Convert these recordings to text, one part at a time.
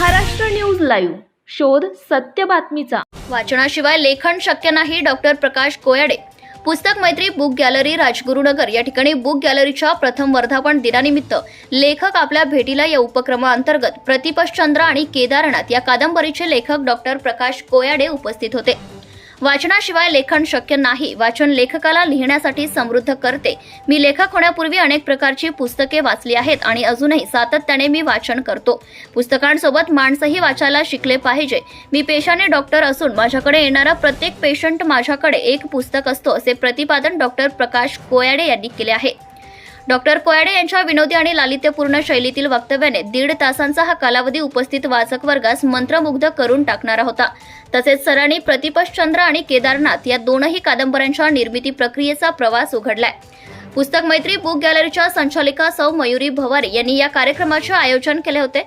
Maharashtra news live. शोध सत्य बातमीचा. वाचनाशिवाय लेखन शक्य नाही डॉक्टर प्रकाश कोयाडे. पुस्तक मैत्री बुक गॅलरी राजगुरुनगर. या ठिकाणी बुक गॅलरीच्या प्रथम वर्धापन दिनानिमित्त लेखक आपल्या भेटीला या उपक्रमाअंतर्गत प्रतिपश्चंद्र आणि केदारनाथ या कादंबरीचे लेखक डॉक्टर प्रकाश कोयाडे उपस्थित होते. वाचनाशिवाय लेखन शक्य नाही. वाचन लेखकाला लिहिण्यासाठी समृद्ध करते. मी लेखक होण्यापूर्वी अनेक प्रकारची पुस्तके वाचली आहेत आणि अजूनही सातत्याने मी वाचन करतो. पुस्तकांसोबत माणसंही वाचायला शिकले पाहिजे. मी पेशाने डॉक्टर असून माझ्याकडे येणारा प्रत्येक पेशंट माझ्याकडे एक पुस्तक असतो असे प्रतिपादन डॉक्टर प्रकाश कोयाडे यांनी केले आहे. डॉक्टर कोयाडे यांच्या विनोदी आणि लालित्यपूर्ण शैलीतील वक्तव्याने दीड तासांचा हा कालावधी उपस्थित वाचक वर्गास मंत्रमुग्ध करून टाकणारा होता. तसेच सरांनी प्रतिपशचंद्र आणि केदारनाथ या दोनही कादंबऱ्यांच्या निर्मिती प्रक्रियेचा प्रवास उघडलाय. पुस्तक मैत्री बुक गॅलरीच्या संचालिका सौ मयुरी भवारी यांनी या कार्यक्रमाचे आयोजन केले होते.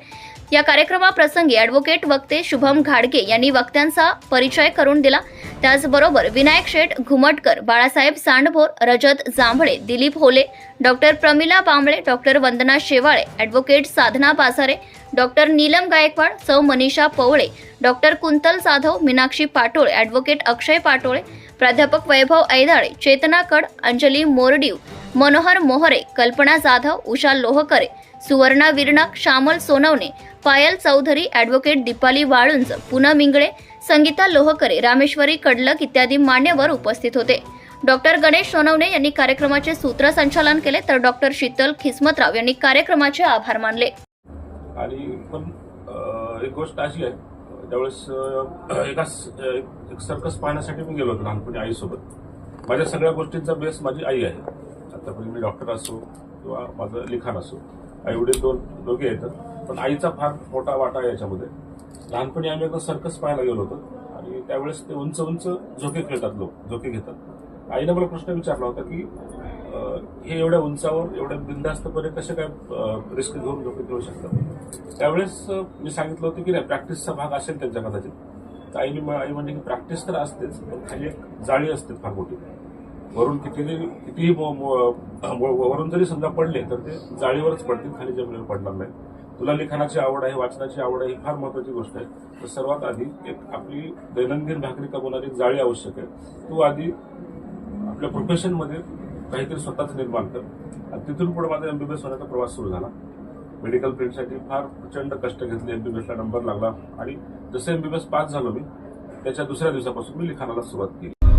या कार्यक्रमाप्रसंगी ॲडव्होकेट वक्ते शुभम घाडगे यांनी वक्त्यांचा परिचय करून दिला. त्याचबरोबर विनायक शेठ घुमटकर Balasaheb Sandbhor Rajat Jambhale Dilip Hole doctor Pramila Bambale doctor Vandana Shewale advocate Sadhana Pasare doctor Neelam Gaikwad सौ मनीषा पवळे डॉक्टर कुंतल जाधव मीनाक्षी पाटोळे ॲडव्होकेट अक्षय पाटोळे प्राध्यापक वैभव ऐदाळे चेतना कड अंजली मोरडीव मनोहर मोहरे कल्पना जाधव उषा लोहकरे सुवर्णा विरणक श्यामल सोनवणे पायल चौधरी ॲडव्होकेट दीपाली वाळुंज पूनम इंगळे संगीता लोहकरे रामेश्वरी कडलक इत्यादी मान्यवर उपस्थित होते. डॉक्टर गणेश सोनवणे यांनी कार्यक्रमाचे सूत्रसंचालन केले तर डॉक्टर शीतल खिस्मतराव यांनी कार्यक्रमाचे आभार मानले. आणि पण एक गोष्ट अशी आहे त्यावेळेस एका एक सर्कस पाहण्यासाठी मी गेलो होतो लहानपणी आईसोबत. माझ्या सगळ्या गोष्टींचा बेस माझी आई आहे. आतापर्यंत मी डॉक्टर असो किंवा माझं लिखाण असो. आई वडील दोन दोघे येतात पण आईचा फार मोठा वाटा याच्यामध्ये. लहानपणी आम्ही एकदा सर्कस पाहायला गेलो होतो. आणि त्यावेळेस ते उंच उंच झोके खेळतात लोक झोके घेतात. आईनं मला प्रश्न विचारला होता की हे एवढ्या उंचावर एवढ्या बिंदास्तपणे कसे काय रिस्क घेऊन झोके खेळू शकतात? त्यावेळेस मी सांगितलं होतं की नाही प्रॅक्टिसचा भाग असेल त्यांच्या कदाचित. आईने आई म्हणजे की प्रॅक्टिस तर असतेच पण खाली एक जाळी असते फार मोठी. वरून कितीही कितीही वरून जरी समजा पडले तर ते जाळीवरच पडतील खाली जमिनीवर पडणार नाही तुला लिखाणाची आवड आहे वाचनाची आवड आहे ही फार महत्वाची गोष्ट आहे. तर सर्वात आधी एक आपली दैनंदिन भाकरी कमवणारी एक जाळी आवश्यक आहे. तू आधी आपल्या प्रोफेशनमध्ये काहीतरी स्वतःच निर्माण कर. आणि तिथून पुढे माझा एमबीबीएस होण्याचा प्रवास सुरू झाला. मेडिकल फील्डसाठी फार प्रचंड कष्ट घेतले एमबीबीएसला नंबर लागला. आणि जसं एमबीबीएस पास झालो मी त्याच्या दुसऱ्या दिवसापासून मी लिखाणाला सुरुवात केली.